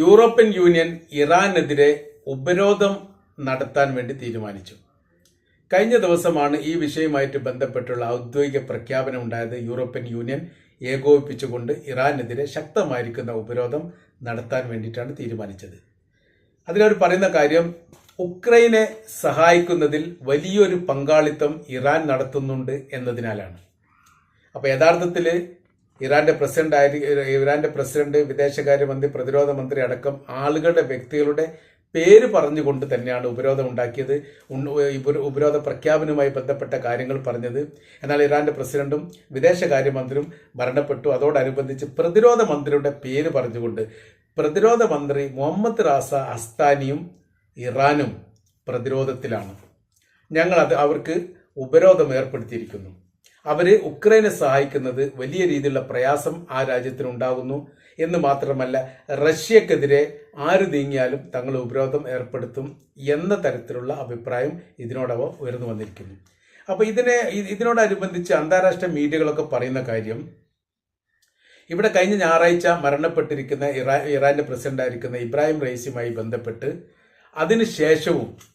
European union ഇറാനെതിരെ ഉപരോധം നടത്താൻ വേണ്ടി തീരുമാനിച്ചു. കഴിഞ്ഞ ദിവസമാണ് ഈ വിഷയവുമായിട്ട് ബന്ധപ്പെട്ടുള്ള ഔദ്യോഗിക പ്രഖ്യാപനം ഉണ്ടായത്. യൂറോപ്യൻ യൂണിയൻ ഏകോപിപ്പിച്ചുകൊണ്ട് ഇറാനെതിരെ ശക്തമായിരിക്കുന്ന ഉപരോധം നടത്താൻ വേണ്ടിയിട്ടാണ് തീരുമാനിച്ചത്. അതിലവർ പറയുന്ന കാര്യം ഉക്രൈനെ സഹായിക്കുന്നതിൽ വലിയൊരു പങ്കാളിത്തം ഇറാൻ നടത്തുന്നുണ്ട് എന്നതിനാലാണ്. അപ്പോൾ യഥാർത്ഥത്തിൽ ഇറാന്റെ പ്രസിഡന്റ് ഇറാന്റെ പ്രസിഡന്റ് വിദേശകാര്യമന്ത്രി പ്രതിരോധ മന്ത്രി അടക്കം ആളുകളുടെ വ്യക്തികളുടെ പേര് പറഞ്ഞുകൊണ്ട് തന്നെയാണ് ഉപരോധം ഉണ്ടാക്കിയത്. ഉപരോധ പ്രഖ്യാപനവുമായി ബന്ധപ്പെട്ട കാര്യങ്ങൾ പറഞ്ഞത്. എന്നാൽ ഇറാന്റെ പ്രസിഡന്റും വിദേശകാര്യമന്ത്രിയും മരണപ്പെട്ടു. അതോടനുബന്ധിച്ച് പ്രതിരോധ മന്ത്രിയുടെ പേര് പറഞ്ഞുകൊണ്ട് പ്രതിരോധ മന്ത്രി മുഹമ്മദ് റാസ അസ്താനിയും ഇറാനും പ്രതിരോധത്തിലാണ്. ഞങ്ങൾ അത് അവർക്ക് ഉപരോധം ഏർപ്പെടുത്തിയിരിക്കുന്നു. അവർ ഉക്രൈനെ സഹായിക്കുന്നത് വലിയ രീതിയിലുള്ള പ്രയാസം ആ രാജ്യത്തിന് ഉണ്ടാകുന്നു എന്ന് മാത്രമല്ല റഷ്യക്കെതിരെ ആര് നീങ്ങിയാലും തങ്ങൾ ഉപരോധം ഏർപ്പെടുത്തും എന്ന തരത്തിലുള്ള അഭിപ്രായം ഇതിനോടൊപ്പം ഉയർന്നു വന്നിരിക്കുന്നു. അപ്പോൾ ഇതിനെ ഇതിനോടനുബന്ധിച്ച് അന്താരാഷ്ട്ര മീഡിയകളൊക്കെ പറയുന്ന കാര്യം ഇവിടെ കഴിഞ്ഞ ഞായറാഴ്ച മരണപ്പെട്ടിരിക്കുന്ന ഇറാ ഇറാന്റെ പ്രസിഡന്റായിരിക്കുന്ന ഇബ്രാഹിം റൈസിയുമായി ബന്ധപ്പെട്ട് അതിനുശേഷവും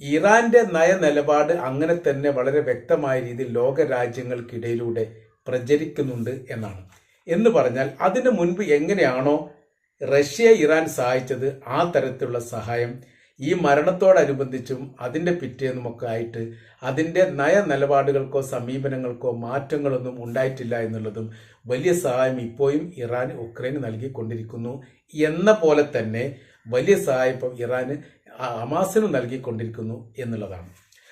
ഇറാന്റെ നയനിലപാട് അങ്ങനെ തന്നെ വളരെ വ്യക്തമായ രീതിയിൽ ലോക രാജ്യങ്ങൾക്കിടയിലൂടെ പ്രചരിക്കുന്നുണ്ട് എന്നാണ്. എന്ന് പറഞ്ഞാൽ അതിനു മുൻപ് എങ്ങനെയാണോ റഷ്യ ഇറാൻ സഹായിച്ചത് ആ തരത്തിലുള്ള സഹായം ഈ മരണത്തോടനുബന്ധിച്ചും അതിന്റെ പിറ്റേന്നുമൊക്കെ ആയിട്ട് അതിന്റെ നയനിലപാടുകൾക്കോ സമീപനങ്ങൾക്കോ മാറ്റങ്ങളൊന്നും ഉണ്ടായിട്ടില്ല എന്നുള്ളതും വലിയ സഹായം ഇപ്പോഴും ഇറാൻ ഉക്രൈന് നൽകിക്കൊണ്ടിരിക്കുന്നു എന്ന പോലെ തന്നെ വലിയ സഹായം ഇപ്പം ഇറാന് ഹമാസിന് നൽകിക്കൊണ്ടിരിക്കുന്നു എന്നുള്ളതാണ്.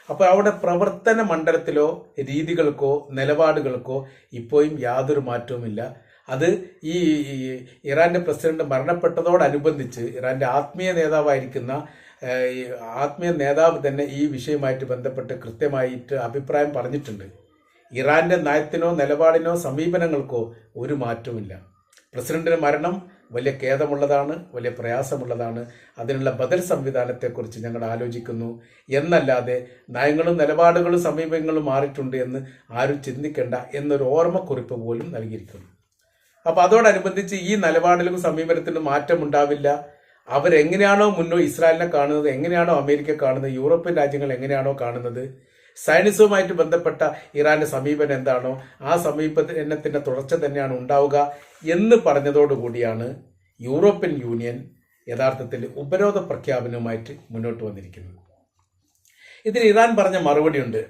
അപ്പോൾ അവിടെ പ്രവർത്തന മണ്ഡലത്തിലോ രീതികൾക്കോ നിലപാടുകൾക്കോ ഇപ്പോഴും യാതൊരു മാറ്റവുമില്ല. അത് ഈ ഇറാന്റെ പ്രസിഡന്റ് മരണപ്പെട്ടതോടനുബന്ധിച്ച് ഇറാന്റെ ആത്മീയ നേതാവായിരിക്കുന്ന ആത്മീയ നേതാവ് തന്നെ ഈ വിഷയമായിട്ട് ബന്ധപ്പെട്ട് കൃത്യമായിട്ട് അഭിപ്രായം പറഞ്ഞിട്ടുണ്ട്. ഇറാന്റെ നയത്തിനോ നിലപാടിനോ സമീപനങ്ങൾക്കോ ഒരു മാറ്റവുമില്ല. പ്രസിഡന്റിന്റെ മരണം വലിയ ഖേദമുള്ളതാണ് വലിയ പ്രയാസമുള്ളതാണ്. അതിനുള്ള ബദൽ സംവിധാനത്തെക്കുറിച്ച് ഞങ്ങൾ ആലോചിക്കുന്നു. എന്നല്ലാതെ നയങ്ങളും നിലപാടുകളും സമീപങ്ങളും മാറിയിട്ടുണ്ട് എന്ന് ആരും ചിന്തിക്കേണ്ട എന്നൊരു ഓർമ്മക്കുറിപ്പ് പോലും നൽകിയിരിക്കുന്നു. അപ്പോൾ അതോടനുബന്ധിച്ച് ഈ നിലപാടിലും സമീപനത്തിനും മാറ്റം ഉണ്ടാവില്ല അവരെങ്ങനെയാണോ മുന്നോ ഇസ്രായേലിനെ കാണുന്നത് എങ്ങനെയാണോ അമേരിക്ക കാണുന്നത് യൂറോപ്യൻ രാജ്യങ്ങൾ എങ്ങനെയാണോ കാണുന്നത് സയൻസുമായിട്ട് ബന്ധപ്പെട്ട ഇറാന്റെ സമീപനം എന്താണോ ആ സമീപനത്തിന്റെ തുടർച്ച തന്നെയാണ് ഉണ്ടാവുക എന്ന് പറഞ്ഞതോടുകൂടിയാണ് യൂറോപ്യൻ യൂണിയൻ യഥാർത്ഥത്തിൽ ഉപരോധ പ്രഖ്യാപനവുമായിട്ട് മുന്നോട്ട് വന്നിരിക്കുന്നത്. ഇതിന് ഇറാൻ പറഞ്ഞ മറുപടിയുണ്ട്.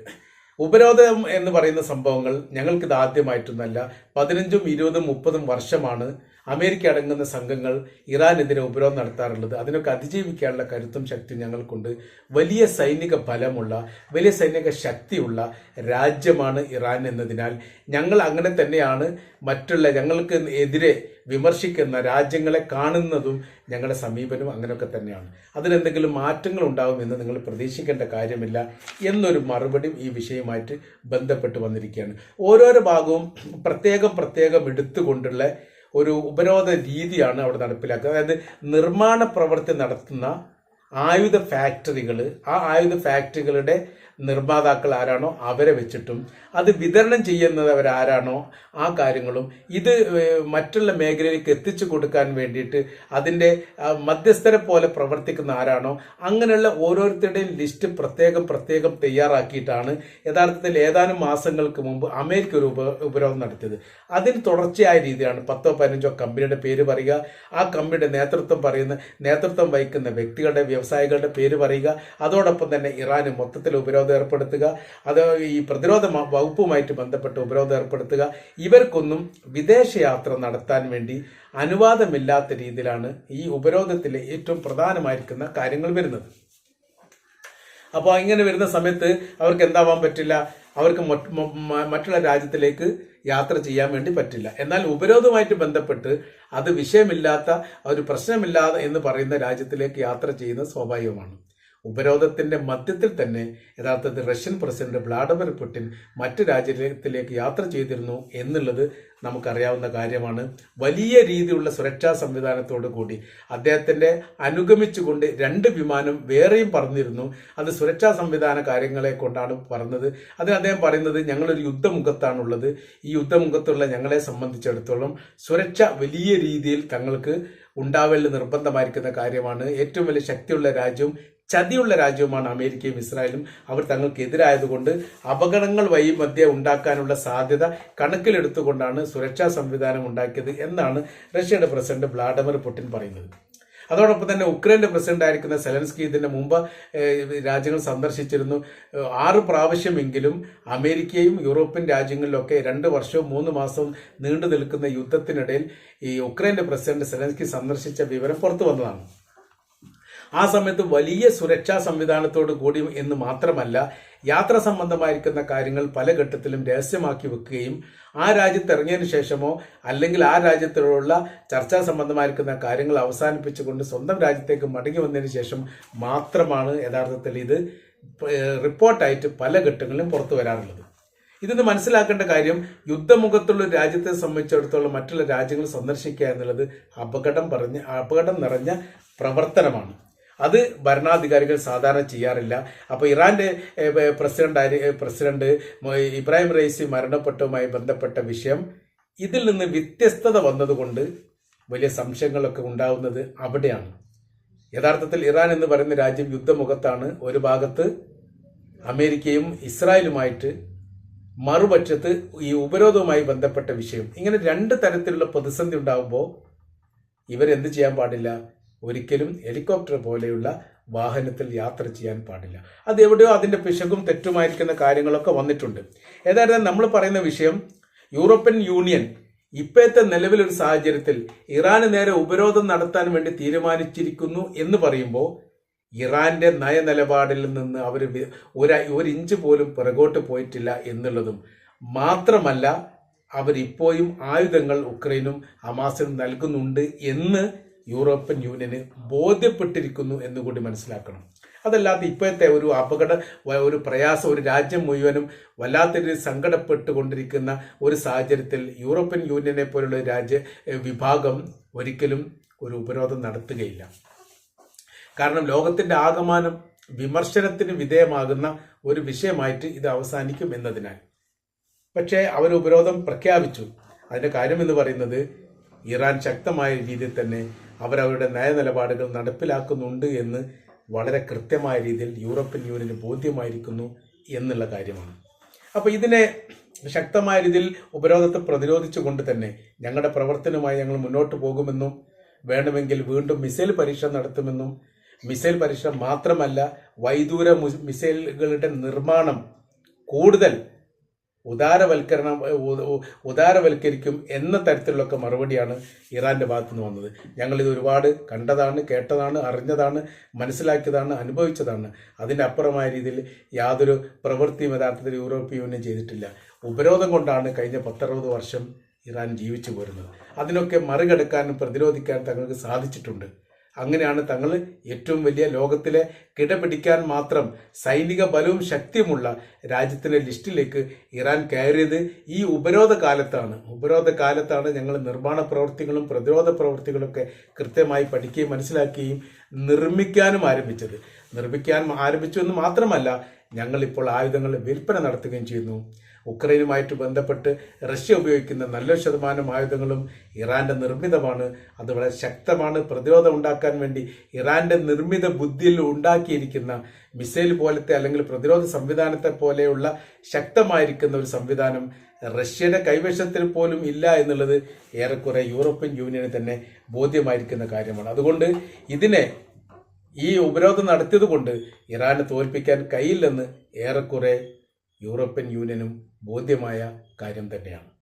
ഉപരോധം എന്ന് പറയുന്ന സംഭവങ്ങൾ ഞങ്ങൾക്കിത് ആദ്യമായിട്ടൊന്നല്ല പതിനഞ്ചും ഇരുപതും മുപ്പതും വർഷമാണ് അമേരിക്ക അടങ്ങുന്ന സംഘങ്ങൾ ഇറാനെതിരെ ഉപരോധം നടത്താറുള്ളത്? അതിനൊക്കെ അതിജീവിക്കാനുള്ള കരുത്തും ശക്തിയും ഞങ്ങൾക്കുണ്ട്. വലിയ സൈനിക ഫലമുള്ള വലിയ സൈനിക ശക്തിയുള്ള രാജ്യമാണ് ഇറാൻ എന്നതിനാൽ ഞങ്ങൾ അങ്ങനെ തന്നെയാണ് മറ്റുള്ള ഞങ്ങൾക്ക് എതിരെ വിമർശിക്കുന്ന രാജ്യങ്ങളെ കാണുന്നതും ഞങ്ങളുടെ സമീപനവും അങ്ങനെയൊക്കെ തന്നെയാണ്. അതിലെന്തെങ്കിലും മാറ്റങ്ങൾ ഉണ്ടാകുമെന്ന് നിങ്ങൾ പ്രതീക്ഷിക്കേണ്ട കാര്യമില്ല എന്നൊരു മറുപടി ഈ വിഷയമായിട്ട് ബന്ധപ്പെട്ട് വന്നിരിക്കുകയാണ്. ഓരോരോ ഭാഗവും പ്രത്യേകം പ്രത്യേകം എടുത്തുകൊണ്ടുള്ള ഒരു ഉപരോധ രീതിയാണ് അവിടെ നടപ്പിലാക്കുക അതായത് നിർമ്മാണ പ്രവൃത്തി നടത്തുന്ന ആയുധ ഫാക്ടറികൾ ആ ആയുധ ഫാക്ടറികളുടെ നിർമ്മാതാക്കൾ ആരാണോ അവരെ വെച്ചിട്ടും അത് വിതരണം ചെയ്യുന്നവരാരാണോ ആ കാര്യങ്ങളും ഇത് മറ്റുള്ള മേഖലയിലേക്ക് എത്തിച്ചു കൊടുക്കാൻ വേണ്ടിയിട്ട് അതിന്റെ മധ്യസ്ഥരെ പോലെ പ്രവർത്തിക്കുന്ന ആരാണോ അങ്ങനെയുള്ള ഓരോരുത്തരുടെയും ലിസ്റ്റ് പ്രത്യേകം പ്രത്യേകം തയ്യാറാക്കിയിട്ടാണ് യഥാർത്ഥത്തിൽ ഏതാനും മാസങ്ങൾക്ക് മുമ്പ് അമേരിക്ക ഒരു ഉപ ഉപരോധം നടത്തിയത്. അതിന് തുടർച്ചയായ രീതിയാണ് പത്തോ പതിനഞ്ചോ കമ്പനിയുടെ പേര് പറയുക ആ കമ്പനിയുടെ നേതൃത്വം പറയുന്ന നേതൃത്വം വഹിക്കുന്ന വ്യക്തികളുടെ വ്യവസായികളുടെ പേര് പറയുക അതോടൊപ്പം തന്നെ ഇറാന് മൊത്തത്തിൽ ഉപരോധം ഏർപ്പെടുത്തുക. അത് ഈ പ്രതിരോധ വകുപ്പുമായിട്ട് ബന്ധപ്പെട്ട് ഉപരോധം ഏർപ്പെടുത്തുക. ഇവർക്കൊന്നും വിദേശയാത്ര നടത്താൻ വേണ്ടി അനുവാദമില്ലാത്ത രീതിയിലാണ് ഈ ഉപരോധത്തിലെ ഏറ്റവും പ്രധാനമായിരിക്കുന്ന കാര്യങ്ങൾ വരുന്നത്. അപ്പോൾ ഇങ്ങനെ വരുന്ന സമയത്ത് അവർക്ക് എന്താവാൻ പറ്റില്ല? അവർക്ക് മറ്റുള്ള രാജ്യത്തിലേക്ക് യാത്ര ചെയ്യാൻ വേണ്ടി പറ്റില്ല. എന്നാൽ ഉപരോധവുമായിട്ട് ബന്ധപ്പെട്ട് അത് വിഷയമില്ലാത്ത ഒരു പ്രശ്നമില്ലാതെ എന്ന് പറയുന്ന രാജ്യത്തിലേക്ക് യാത്ര ചെയ്യുന്നത് സ്വാഭാവികമാണ്. ഉപരോധത്തിന്റെ മധ്യത്തിൽ തന്നെ യഥാർത്ഥത്തിൽ റഷ്യൻ പ്രസിഡന്റ് വ്ളാഡിമിർ പുടിൻ മറ്റ് രാജ്യത്തിലേക്ക് യാത്ര ചെയ്തിരുന്നു എന്നുള്ളത് നമുക്കറിയാവുന്ന കാര്യമാണ്. വലിയ രീതിയിലുള്ള സുരക്ഷാ സംവിധാനത്തോടു കൂടി അദ്ദേഹത്തിന്റെ അനുഗമിച്ചുകൊണ്ട് രണ്ട് വിമാനം വേറെയും പറഞ്ഞിരുന്നു അത് സുരക്ഷാ സംവിധാന കാര്യങ്ങളെ കൊണ്ടാണ് പറഞ്ഞത് അതിന് അദ്ദേഹം പറയുന്നത് ഞങ്ങളൊരു യുദ്ധമുഖത്താണുള്ളത്. ഈ യുദ്ധമുഖത്തുള്ള ഞങ്ങളെ സംബന്ധിച്ചിടത്തോളം സുരക്ഷ വലിയ രീതിയിൽ തങ്ങൾക്ക് ഉണ്ടാവൽ നിർബന്ധമായിരിക്കുന്ന കാര്യമാണ്. ഏറ്റവും വലിയ ശക്തിയുള്ള രാജ്യവും ചതിയുള്ള രാജ്യവുമാണ് അമേരിക്കയും ഇസ്രായേലും. അവർ തങ്ങൾക്ക് എതിരായതുകൊണ്ട് അപകടങ്ങൾ വഴി മധ്യ ഉണ്ടാക്കാനുള്ള സാധ്യത കണക്കിലെടുത്തുകൊണ്ടാണ് സുരക്ഷാ സംവിധാനം ഉണ്ടാക്കിയത് എന്നാണ് റഷ്യയുടെ പ്രസിഡന്റ് വ്ളാഡിമിർ പുടിൻ പറയുന്നത്. അതോടൊപ്പം തന്നെ ഉക്രൈന്റെ പ്രസിഡന്റ് ആയിരിക്കുന്ന സെലൻസ്കി ഇതിന് മുമ്പ് രാജ്യങ്ങൾ സന്ദർശിച്ചിരുന്നു. ആറ് പ്രാവശ്യമെങ്കിലും അമേരിക്കയും യൂറോപ്യൻ രാജ്യങ്ങളിലൊക്കെ രണ്ട് വർഷവും മൂന്ന് മാസവും നീണ്ടു നിൽക്കുന്ന യുദ്ധത്തിനിടയിൽ ഈ ഉക്രൈന്റെ പ്രസിഡന്റ് സെലൻസ്കി സന്ദർശിച്ച വിവരം പുറത്തു വന്നതാണ്. ആ സമയത്ത് വലിയ സുരക്ഷാ സംവിധാനത്തോട് കൂടി എന്ന് മാത്രമല്ല യാത്ര സംബന്ധമായിരിക്കുന്ന കാര്യങ്ങൾ പല ഘട്ടത്തിലും രഹസ്യമാക്കി വെക്കുകയും ആ രാജ്യത്ത് ഇറങ്ങിയതിന് ശേഷമോ അല്ലെങ്കിൽ ആ രാജ്യത്തിലുള്ള ചർച്ചാ സംബന്ധമായിരിക്കുന്ന കാര്യങ്ങൾ അവസാനിപ്പിച്ചുകൊണ്ട് സ്വന്തം രാജ്യത്തേക്ക് മടങ്ങി വന്നതിന് ശേഷം മാത്രമാണ് യഥാർത്ഥത്തിൽ ഇത് റിപ്പോർട്ടായിട്ട് പല ഘട്ടങ്ങളിലും പുറത്തു വരാറുള്ളത്. ഇതെന്ന് മനസ്സിലാക്കേണ്ട കാര്യം യുദ്ധമുഖത്തുള്ള രാജ്യത്തെ സംബന്ധിച്ചിടത്തോളം മറ്റുള്ള രാജ്യങ്ങൾ സന്ദർശിക്കുക എന്നുള്ളത് അപകടം പറഞ്ഞ അപകടം നിറഞ്ഞ പ്രവർത്തനമാണ്. അത് ഭരണാധികാരികൾ സാധാരണ ചെയ്യാറില്ല. അപ്പോൾ ഇറാന്റെ ഏഹ്, പ്രസിഡന്റ് പ്രസിഡന്റ് ഇബ്രാഹിം റൈസി മരണപ്പെട്ടതുമായി ബന്ധപ്പെട്ട വിഷയം ഇതിൽ നിന്ന് വ്യത്യസ്തത വന്നതുകൊണ്ട് വലിയ സംശയങ്ങളൊക്കെ ഉണ്ടാവുന്നത് അവിടെയാണ്. യഥാർത്ഥത്തിൽ ഇറാൻ എന്ന് പറയുന്ന രാജ്യം യുദ്ധമുഖത്താണ്. ഒരു ഭാഗത്ത് അമേരിക്കയും ഇസ്രായേലുമായിട്ട് മറുപക്ഷത്ത് ഈ ഉപരോധവുമായി ബന്ധപ്പെട്ട വിഷയം. ഇങ്ങനെ രണ്ട് തരത്തിലുള്ള പ്രതിസന്ധി ഉണ്ടാകുമ്പോൾ ഇവരെന്ത് ചെയ്യാൻ പാടില്ല? ഒരിക്കലും ഹെലികോപ്റ്റർ പോലെയുള്ള വാഹനത്തിൽ യാത്ര ചെയ്യാൻ പാടില്ല. അത് എവിടെയോ അതിന്റെ പിശകും തെറ്റുമായിരിക്കുന്ന കാര്യങ്ങളൊക്കെ വന്നിട്ടുണ്ട്. ഏതായാലും നമ്മൾ പറയുന്ന വിഷയം യൂറോപ്യൻ യൂണിയൻ ഇപ്പോഴത്തെ നിലവിലൊരു സാഹചര്യത്തിൽ ഇറാന് നേരെ ഉപരോധം നടത്താൻ വേണ്ടി തീരുമാനിച്ചിരിക്കുന്നു എന്ന് പറയുമ്പോൾ ഇറാന്റെ നയനിലപാടിൽ നിന്ന് അവർ ഒരു ഒരു ഇഞ്ച് പോലും പിറകോട്ട് പോയിട്ടില്ല എന്നുള്ളതും മാത്രമല്ല അവരിപ്പോഴും ആയുധങ്ങൾ ഉക്രൈനും ഹമാസിനും നൽകുന്നുണ്ട് എന്ന് യൂറോപ്യൻ യൂണിയന് ബോധ്യപ്പെട്ടിരിക്കുന്നു എന്നുകൂടി മനസ്സിലാക്കണം. അതല്ലാതെ ഇപ്പോഴത്തെ ഒരു അപകട ഒരു പ്രയാസം ഒരു രാജ്യം മുഴുവനും വല്ലാത്തൊരു സങ്കടപ്പെട്ടുകൊണ്ടിരിക്കുന്ന ഒരു സാഹചര്യത്തിൽ യൂറോപ്യൻ യൂണിയനെ പോലുള്ള രാജ്യ വിഭാഗം ഒരിക്കലും ഒരു ഉപരോധം നടത്തുകയില്ല. കാരണം ലോകത്തിന്റെ ആകമാനം വിമർശനത്തിന് വിധേയമാകുന്ന ഒരു വിഷയമായിട്ട് ഇത് അവസാനിക്കും എന്നതിനാൽ. പക്ഷേ അവർ ഉപരോധം പ്രഖ്യാപിച്ചു. അതിന്റെ കാര്യം എന്ന് പറയുന്നത് ഇറാൻ ശക്തമായ രീതിയിൽ തന്നെ അവരവരുടെ നയനിലപാടുകൾ നടപ്പിലാക്കുന്നുണ്ട് എന്ന് വളരെ കൃത്യമായ രീതിയിൽ യൂറോപ്യൻ യൂണിയന് ബോധ്യമായിരിക്കുന്നു എന്നുള്ള കാര്യമാണ്. അപ്പോൾ ഇതിനെ ശക്തമായ രീതിയിൽ ഉപരോധത്തെ പ്രതിരോധിച്ചുകൊണ്ട് തന്നെ ഞങ്ങളുടെ പ്രവർത്തനവുമായി ഞങ്ങൾ മുന്നോട്ട് പോകുമെന്നും വേണമെങ്കിൽ വീണ്ടും മിസൈൽ പരീക്ഷ നടത്തുമെന്നും മിസൈൽ പരീക്ഷ മാത്രമല്ല വൈദൂര മിസൈലുകളുടെ നിർമ്മാണം കൂടുതൽ ഉദാരവൽക്കരണം ഉദാരവൽക്കരിക്കും എന്ന തരത്തിലുള്ളൊക്കെ മറുപടിയാണ് ഇറാന്റെ ഭാഗത്തു നിന്ന് വന്നത്. ഞങ്ങളിത് ഒരുപാട് കണ്ടതാണ് കേട്ടതാണ് അറിഞ്ഞതാണ് മനസ്സിലാക്കിയതാണ് അനുഭവിച്ചതാണ്. അതിന്റെ അപ്പുറമായ രീതിയിൽ യാതൊരു പ്രവൃത്തിയും യഥാർത്ഥത്തിൽ യൂറോപ്യൻ യൂണിയൻ ചെയ്തിട്ടില്ല. ഉപരോധം കൊണ്ടാണ് കഴിഞ്ഞ പത്തറുപത് വർഷം ഇറാൻ ജീവിച്ചു പോരുന്നത്. അതിനൊക്കെ മറികടക്കാനും പ്രതിരോധിക്കാനും തങ്ങൾക്ക് സാധിച്ചിട്ടുണ്ട്. അങ്ങനെയാണ് തങ്ങൾ ഏറ്റവും വലിയ ലോകത്തിലെ കിടപിടിക്കാൻ മാത്രം സൈനിക ബലവും ശക്തിയുമുള്ള രാജ്യത്തിന്റെ ലിസ്റ്റിലേക്ക് ഇറാൻ കയറിയത് ഈ ഉപരോധ കാലത്താണ് ഉപരോധ കാലത്താണ് ഞങ്ങൾ നിർമ്മാണ പ്രവർത്തികളും പ്രതിരോധ പ്രവർത്തികളൊക്കെ കൃത്യമായി പഠിക്കുകയും മനസ്സിലാക്കുകയും നിർമ്മിക്കാനും ആരംഭിച്ചത്. നിർമ്മിക്കാൻ ആരംഭിച്ചു എന്ന് മാത്രമല്ല ഞങ്ങൾ ഇപ്പോൾ ആയുധങ്ങൾ വിൽപ്പന നടത്തുകയും ചെയ്യുന്നു. ഉക്രൈനുമായിട്ട് ബന്ധപ്പെട്ട് റഷ്യ ഉപയോഗിക്കുന്ന നല്ല ശതമാനം ആയുധങ്ങളും ഇറാന്റെ നിർമ്മിതമാണ്. അത് വളരെ ശക്തമാണ്. പ്രതിരോധം ഉണ്ടാക്കാൻ വേണ്ടി ഇറാന്റെ നിർമ്മിത ബുദ്ധിയിൽ ഉണ്ടാക്കിയിരിക്കുന്ന മിസൈൽ പോലത്തെ അല്ലെങ്കിൽ പ്രതിരോധ സംവിധാനത്തെ പോലെയുള്ള ശക്തമായിരിക്കുന്ന ഒരു സംവിധാനം റഷ്യയുടെ കൈവശത്തിൽ പോലും ഇല്ല എന്നുള്ളത് ഏറെക്കുറെ യൂറോപ്യൻ യൂണിയന് തന്നെ ബോധ്യമായിരിക്കുന്ന കാര്യമാണ്. അതുകൊണ്ട് ഇതിനെ ഈ ഉപരോധം നടത്തിയതുകൊണ്ട് ഇറാനെ തോൽപ്പിക്കാൻ കഴിയില്ലെന്ന് ഏറെക്കുറെ യൂറോപ്യൻ യൂണിയനും ബോധ്യമായ കാര്യം തന്നെയാണ്.